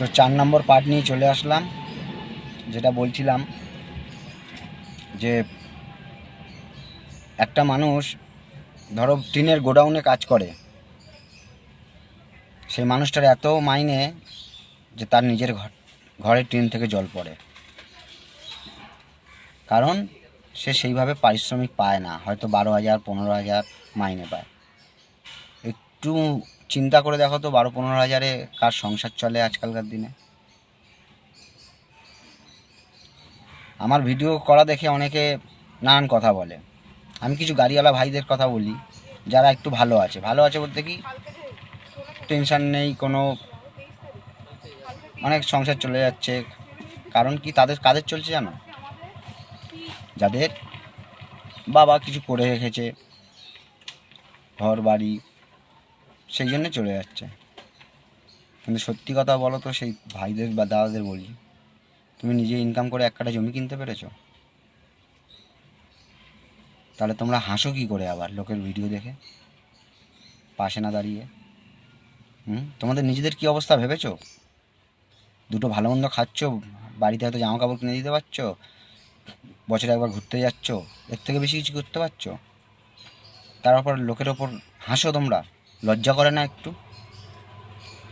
তো চার নম্বর পার্ট নিয়ে চলে আসলাম। যেটা বলছিলাম যে একটা মানুষ ধরো টিনের গোডাউনে কাজ করে, সেই মানুষটার এত মাইনে যে তার নিজের ঘর ঘরের টিন থেকে জল পড়ে। কারণ সে সেইভাবে পারিশ্রমিক পায় না, হয়তো বারো হাজার, পনেরো হাজার মাইনে পায়। একটু চিন্তা করে দেখো তো, বারো পনেরো হাজারে কার সংসার চলে আজকালকার দিনে। আমার ভিডিও করা দেখে অনেকে নানান কথা বলে। আমি কিছু গাড়িওয়ালা ভাইদের কথা বলি, যারা একটু ভালো আছে। ভালো আছে বলতে কি, টেনশান নেই, কোনো অনেক সংসার চলে যাচ্ছে। কারণ কি, তাদের, কাদের চলছে জানো? যাদের বাবা কিছু করে রেখেছে ঘর বাড়ি সেই জন্য চলে যাচ্ছে। কিন্তু সত্যি কথা বলো তো, সেই ভাইদের বা দাদাদের বলি, তুমি নিজে ইনকাম করে এক কাটা জমি কিনতে পেরেছ? তাহলে তোমরা হাসো কি করে আবার লোকের ভিডিও দেখে? পাশে না দাঁড়িয়ে। হুম? তোমাদের নিজেদের কি অবস্থা ভেবেছো? দুটো ভালো মন্দ খাচ্ছ, বাড়িতে হয়তো জামা কাপড় কিনে দিতে পারছ, বছরে একবার ঘুরতে যাচ্ছ, এর থেকে বেশি কিছু করতে পারছ? তার উপর লোকের ওপর হাসো তোমরা। লজ্জা করে না একটু?